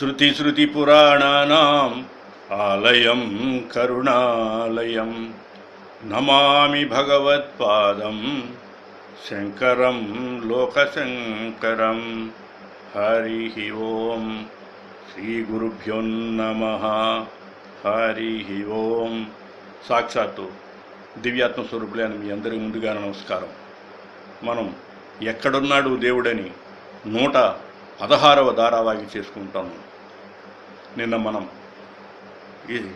శృతిస్మృతిపురాణానాम् ఆలయం కరుణాలయం నమామి భగవత్పాదం శంకరం లోకశంకరం హరి ఓం శ్రీ గురుభ్యోన్నమ హరి ఓం సాక్షాత్తు దివ్యాత్మ స్వరూపులైన మీ అందరి ముందుగా నమస్కారం. మనం ఎక్కడున్నాడు దేవుడని నూట పదహారవ ధారావాహి చేసుకుంటాము. నిన్న మనం ఇది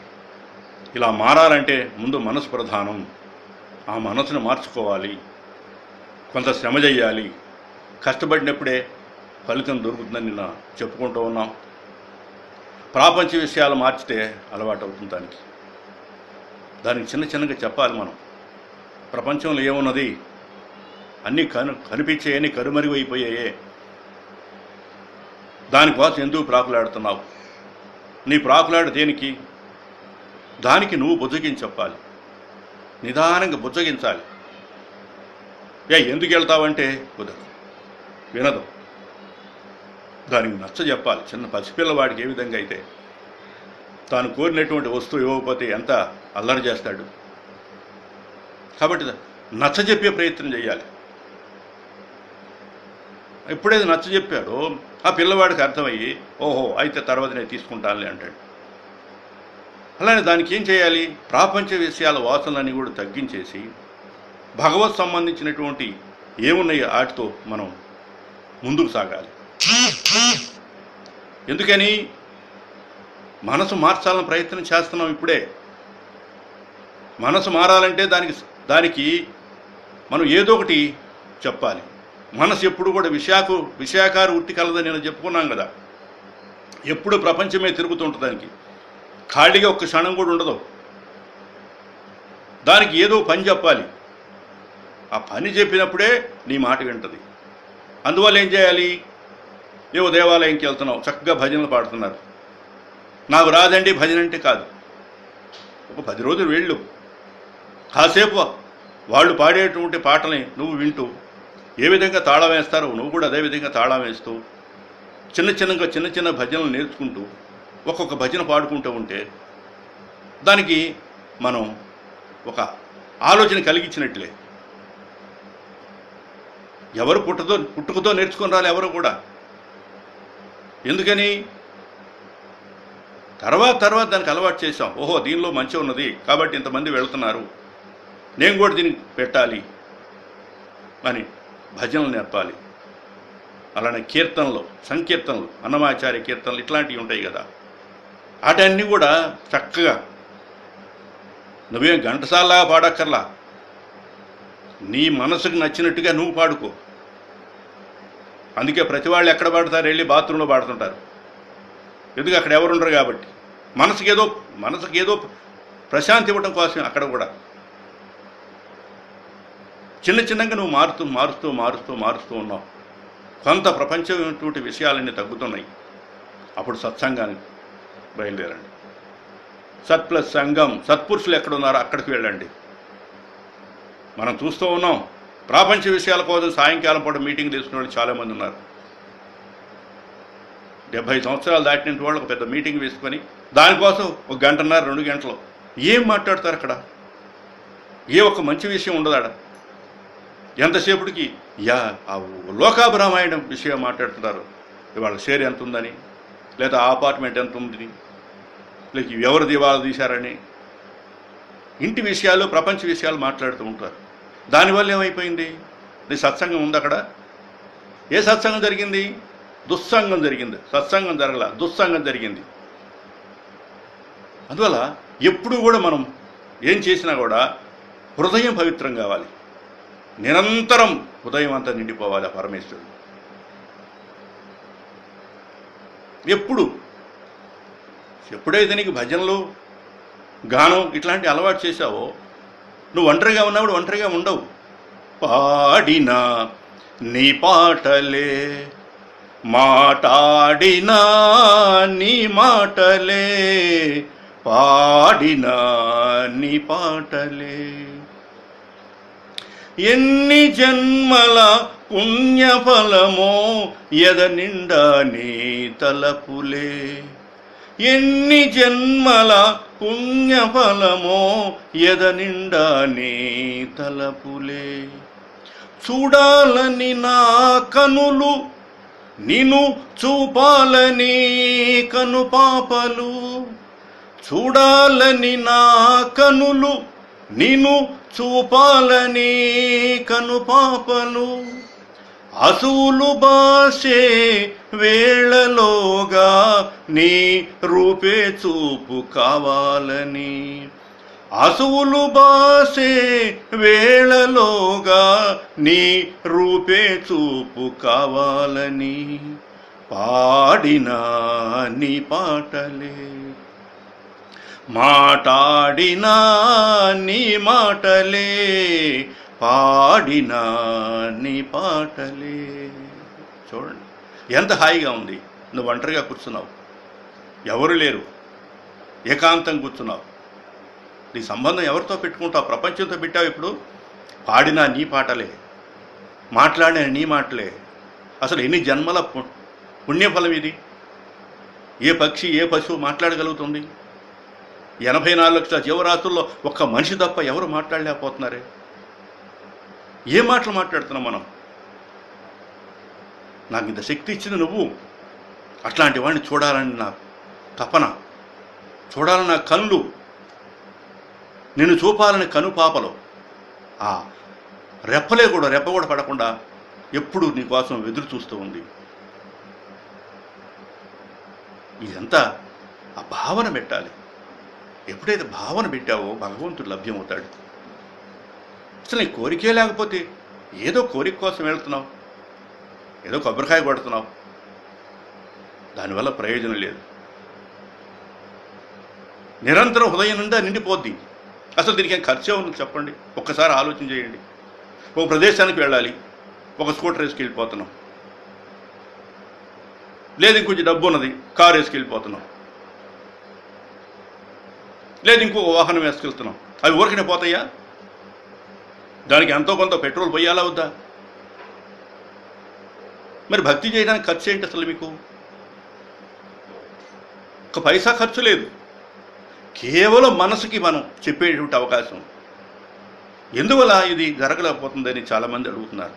ఇలా మారాలంటే ముందు మనసు ప్రధానం. ఆ మనసును మార్చుకోవాలి. కొంత శ్రమ చేయాలి. కష్టపడినప్పుడే ఫలితం దొరుకుతుందని నిన్న చెప్పుకుంటూ ఉన్నాం. ప్రాపంచ విషయాలు మార్చితే అలవాటు అవుతుంది దానికి. దానికి చిన్న చిన్నగా చెప్పాలి మనం. ప్రపంచంలో ఏమున్నది? అన్నీ కను కనిపించాయని కనుమరుగైపోయాయే. దానికోసం ఎందుకు ప్రాకులాడుతున్నావు? నీ ప్రాకులాడు దేనికి? దానికి నువ్వు బుజ్జగించి చెప్పాలి. నిదానంగా బుజ్జగించాలి. ఏ ఎందుకు వెళ్తావంటే? కుదరదు. వినదు. దానికి నచ్చ చెప్పాలి. చిన్న పసిపిల్లవాడికి ఏ విధంగా అయితే? తాను కోరినటువంటి వస్తువు ఇవ్వకపోతే ఎంత అల్లరి చేస్తాడు? కాబట్టి నచ్చ చెప్పే ప్రయత్నం చేయాలి. ఎప్పుడైతే నచ్చ చెప్పాడో ఆ పిల్లవాడికి అర్థమయ్యి ఓహో అయితే తర్వాత నేను తీసుకుంటానులే అంటాడు. అలానే దానికి ఏం చేయాలి? ప్రాపంచ విషయాల వాసనలన్నీ కూడా తగ్గించేసి భగవత్ సంబంధించినటువంటి ఏమున్నాయో వాటితో మనం ముందుకు సాగాలి. ఎందుకని? మనసు మార్చాలని ప్రయత్నం చేస్తున్నాం ఇప్పుడే. మనసు మారాలంటే దానికి దానికి మనం ఏదో ఒకటి చెప్పాలి. మనసు ఎప్పుడు కూడా విశాఖ విషయాకార ఉట్టి కలదని నేను చెప్పుకున్నాం కదా. ఎప్పుడు ప్రపంచమే తిరుగుతుంటుంది దానికి. ఖాళీగా ఒక్క క్షణం కూడా ఉండదు. దానికి ఏదో పని చెప్పాలి. ఆ పని చెప్పినప్పుడే నీ మాట వింటది. అందువల్ల ఏం చేయాలి? ఏవో దేవాలయంకి వెళ్తున్నావు. చక్కగా భజనలు పాడుతున్నారు. నాకు రాదండి భజన అంటే కాదు. ఒక పది రోజులు వెళ్ళు. కాసేపు వాళ్ళు పాడేటువంటి పాటని నువ్వు వింటూ ఏ విధంగా తాళం వేస్తారో? నువ్వు కూడా అదే విధంగా తాళం వేస్తూ చిన్న చిన్నగా చిన్న చిన్న భజనలు నేర్చుకుంటూ ఒక్కొక్క భజన పాడుకుంటూ ఉంటే దానికి మనం ఒక ఆలోచన కలిగించినట్లే. ఎవరు పుట్టతో పుట్టుకతో నేర్చుకుని రాలి ఎవరు కూడా. ఎందుకని? తర్వాత తర్వాత దానికి అలవాటు చేసాం ఓహో దీనిలో మంచి ఉన్నది కాబట్టి ఇంతమంది వెళ్తున్నారు. నేను కూడా దీనికి పెట్టాలి అని భజనలు నేర్పాలి. అలానే కీర్తనలు సంకీర్తనలు అన్నమాచార్య కీర్తనలు ఇట్లాంటివి ఉంటాయి కదా. వాటన్నీ కూడా చక్కగా నువ్వేం ఘంటసాలలాగా పాడక్కర్లా. నీ మనసుకు నచ్చినట్టుగా నువ్వు పాడుకో. అందుకే ప్రతి వాళ్ళు ఎక్కడ పాడతారు వెళ్ళి బాత్రూంలో పాడుతుంటారు. ఎందుకు అక్కడ ఎవరు ఉండరు కాబట్టి? మనసుకి ఏదో మనసుకి ఏదో ప్రశాంతి ఇవ్వడం కోసం అక్కడ కూడా. చిన్న చిన్నగా నువ్వు మారుతూ మారుస్తూ మారుస్తూ మారుస్తూ ఉన్నావు. కొంత ప్రపంచమైనటువంటి విషయాలన్నీ తగ్గుతున్నాయి. అప్పుడు సత్సంగానికి బయలుదేరండి. సత్ ప్లస్ సంఘం సత్పురుషులు ఎక్కడ ఉన్నారో అక్కడికి వెళ్ళండి. మనం చూస్తూ ఉన్నాం. ప్రాపంచ విషయాల కోసం సాయంకాలం పూట మీటింగ్ తీసుకునే వాళ్ళు చాలామంది ఉన్నారు. డెబ్భై సంవత్సరాలు దాటిన వాళ్ళు ఒక పెద్ద మీటింగ్ వేసుకొని దానికోసం ఒక గంటన్నర రెండు గంటలు ఏం మాట్లాడతారు అక్కడ? ఏ ఒక్క మంచి విషయం ఉండదాడ ఎంతసేపటికి యా ఆ లోకాభిరామాయణం విషయం మాట్లాడుతున్నారు. ఇవాళ షేర్ ఎంత ఉందని లేదా ఆ అపార్ట్మెంట్ ఎంత ఉంది లేక ఎవరు దివాలా తీశారని? ఇంటి విషయాలు ప్రపంచ విషయాలు మాట్లాడుతూ ఉంటారు. దానివల్ల ఏమైపోయింది? నీ సత్సంగం ఉంది అక్కడ? ఏ సత్సంగం జరిగింది? దుస్సంగం జరిగింది. సత్సంగం జరగల. దుస్సంగం జరిగింది. అందువల్ల ఎప్పుడు కూడా మనం ఏం చేసినా కూడా హృదయం పవిత్రం కావాలి. నిరంతరం హృదయం అంతా నిండిపోవాలి ఆ పరమేశ్వరుడు. ఎప్పుడు? ఎప్పుడైతే నీకు భజనలు గానం ఇట్లాంటి అలవాటు చేశావో నువ్వు ఒంటరిగా ఉన్నప్పుడు ఒంటరిగా ఉండవు. పాడినా నీ పాటలే మాటాడినా నీ మాటలే పాడినా నీ పాటలే. ఎన్ని జన్మల పుణ్యఫలమో ఎద నిండా నీ తలపులే. ఎన్ని జన్మల పుణ్యఫలమో ఎద నిండా నీ తలపులే. చూడాలని నా కనులు నిను చూపాలని కను పాపలు చూడాలని నా కనులు నిన్ను చూపాలని కను పాపలు. అసూలు భాషే వేళలోగా నీ రూపే చూపు కావాలని. అసువులు బాసే వేళలోగా నీ రూపే చూపు కావాలని. పాడినా నీ పాటలే. మాటాడినా నీ మాటలే పాడినా నీ పాటలే. చూడండి ఎంత హాయిగా ఉంది. నువ్వు ఒంటరిగా కూర్చున్నావు. ఎవరు లేరు. ఏకాంతం కూర్చున్నావు. నీ సంబంధం ఎవరితో పెట్టుకుంటావు? ప్రపంచంతో పెట్టావు ఇప్పుడు. పాడినా నీ పాటలే. మాట్లాడిన నీ మాటలే. అసలు ఎన్ని జన్మల పుణ్యఫలం ఇది? ఏ పక్షి ఏ పశువు మాట్లాడగలుగుతుంది? ఎనభై నాలుగు లక్షల జీవరాతుల్లో ఒక్క మనిషి తప్ప ఎవరు మాట్లాడలేకపోతున్నారే? ఏ మాటలు మాట్లాడుతున్నాం మనం? నాకు ఇంత శక్తి ఇచ్చింది నువ్వు. అట్లాంటి వాడిని చూడాలని నా తపన చూడాలని నా కళ్ళు నిన్ను చూపాలని కను పాపలు. ఆ రెప్పలే కూడా రెప్ప కూడా పడకుండా ఎప్పుడు నీ కోసం ఎదురు చూస్తూ ఉంది. ఇదంతా ఆ భావన పెట్టాలి. ఎప్పుడైతే భావన పెట్టావో భగవంతుడు లభ్యమవుతాడు. అసలు నీ కోరికే లేకపోతే ఏదో కోరిక కోసం వెళుతున్నావు ఏదో కొబ్బరికాయ కొడుతున్నావు? దానివల్ల ప్రయోజనం లేదు. నిరంతరం హృదయం నిండా నిండిపోద్ది. అసలు దీనికి ఏం ఖర్చే ఉంది చెప్పండి. ఒక్కసారి ఆలోచన చేయండి. ఒక ప్రదేశానికి వెళ్ళాలి. ఒక స్కూటర్ వేసుకెళ్ళిపోతున్నాం. లేదు ఇంకొంచెం డబ్బు ఉన్నది కారు వేసుకెళ్ళిపోతున్నాం. లేదు ఇంకొక వాహనం వేసుకెళ్తున్నాం. అవి ఊరికనే పోతాయా? దానికి ఎంతో కొంత పెట్రోల్ పోయాలా వద్దా? మరి భక్తి చేయడానికి ఖర్చు ఏంటి అసలు మీకు? ఒక పైసా ఖర్చు లేదు. కేవలం మనసుకి మనం చెప్పేటువంటి అవకాశం. ఎందువల్ల ఇది జరగలేకపోతుందని చాలామంది అడుగుతున్నారు.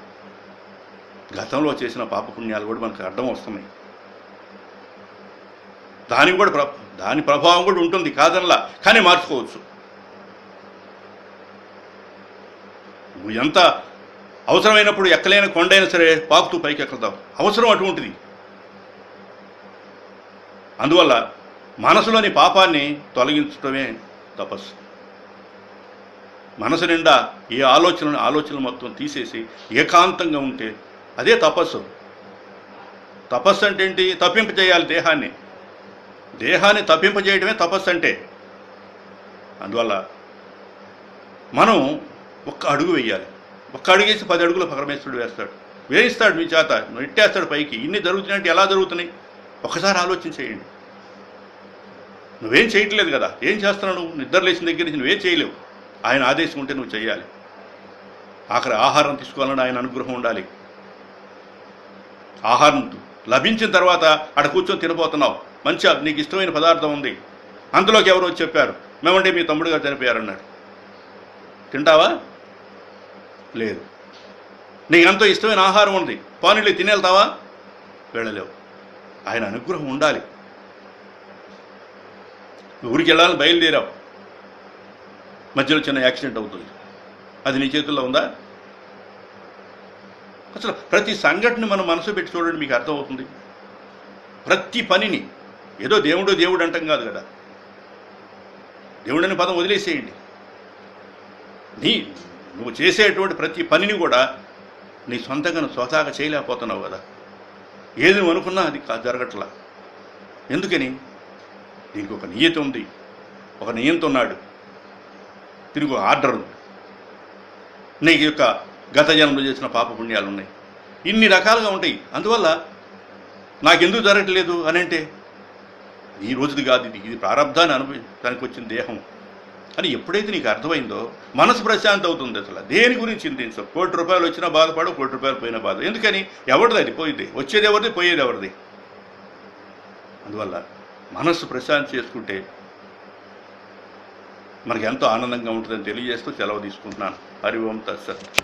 గతంలో చేసిన పాపపుణ్యాలు కూడా మనకు అర్థం వస్తున్నాయి. దానికి కూడా ప్ర దాని ప్రభావం కూడా ఉంటుంది కాదనలా కానీ మార్చుకోవచ్చు. నువ్వు ఎంత అవసరమైనప్పుడు ఎక్కలేని కొండైనా సరే పాకుతూ పైకి ఎక్కుతావు అవసరం అటువంటిది. అందువల్ల మనసులోని పాపాన్ని తొలగించడమే తపస్సు. మనసు నిండా ఏ ఆలోచనలు ఆలోచనలు మొత్తం తీసేసి ఏకాంతంగా ఉంటే అదే తపస్సు. తపస్సు అంటే ఏంటి? తప్పింప చేయాలి దేహాన్ని. దేహాన్ని తప్పింపజేయడమే తపస్సు అంటే. అందువల్ల మనం ఒక్క అడుగు వేయాలి. ఒక్క అడుగు వేసి పది అడుగులు పరమేశ్వరుడు వేస్తాడు. వేయిస్తాడు మీ చేత నెట్టేస్తాడు పైకి. ఇన్ని జరుగుతున్నాయంటే ఎలా జరుగుతున్నాయి? ఒకసారి ఆలోచన చేయండి. నువ్వేం చేయట్లేదు కదా? ఏం చేస్తున్నావు నువ్వు? నిద్ర లేచిన దగ్గర నుంచి నువ్వేం చేయలేవు. ఆయన ఆదేశం ఉంటే నువ్వు చేయాలి. ఆఖరి ఆహారం తీసుకోవాలని ఆయన అనుగ్రహం ఉండాలి. ఆహారం లభించిన తర్వాత అక్కడ కూర్చొని తినబోతున్నావు. మంచిగా నీకు ఇష్టమైన పదార్థం ఉంది. అందులోకి ఎవరో వచ్చి చెప్పారు మేమంటే మీ తమ్ముడు గారు చనిపోయారన్నాడు. తింటావా? లేదు. నీకు ఎంతో ఇష్టమైన ఆహారం ఉంది పానీళ్ళు తినేళ్తావా వెళ్ళలేవు. ఆయన అనుగ్రహం ఉండాలి. ఊరికి వెళ్ళాలని బయలుదేరావు. మధ్యలో చిన్న యాక్సిడెంట్ అవుతుంది. అది నీ చేతుల్లో ఉందా? అసలు ప్రతి సంఘటన మనం మనసు పెట్టి చూడండి మీకు అర్థమవుతుంది. ప్రతి పనిని ఏదో దేవుడు దేవుడు అంటాం కాదు కదా. దేవుడని పదం వదిలేసేయండి. నీ నువ్వు చేసేటువంటి ప్రతి పనిని కూడా నీ సొంతంగా నువ్వు స్వతహాగా చేయలేకపోతున్నావు కదా. ఏది నువ్వు అనుకున్నా అది జరగట్లా. ఎందుకని? దీనికి ఒక నియతి ఉంది. ఒక నియంత ఉన్నాడు. దీనికి ఒక ఆర్డర్. ఉంది నీకు యొక్క గత జన్మలో చేసిన పాపపుణ్యాలు ఉన్నాయి ఇన్ని రకాలుగా ఉంటాయి. అందువల్ల నాకెందుకు జరగట్లేదు అని అంటే ఈ రోజుది కాదు ఇది. ఇది ప్రారంధాన్ని అనుభవించడానికి వచ్చిన దేహం. అని ఎప్పుడైతే నీకు అర్థమైందో మనసు ప్రశాంతి అవుతుంది అసలు. దేని గురించి చింతించవు కోటి రూపాయలు వచ్చినా బాధపడు కోటి రూపాయలు పోయినా బాధ. ఎందుకని? ఎవరిది అది? పోయింది. వచ్చేది ఎవరిది? పోయేది ఎవరిది? అందువల్ల మనస్సు ప్రశాంతి చేసుకుంటే మనకి ఎంతో ఆనందంగా ఉంటుందని తెలియజేస్తూ సెలవు తీసుకుంటున్నాను. హరి ఓం తత్సత్.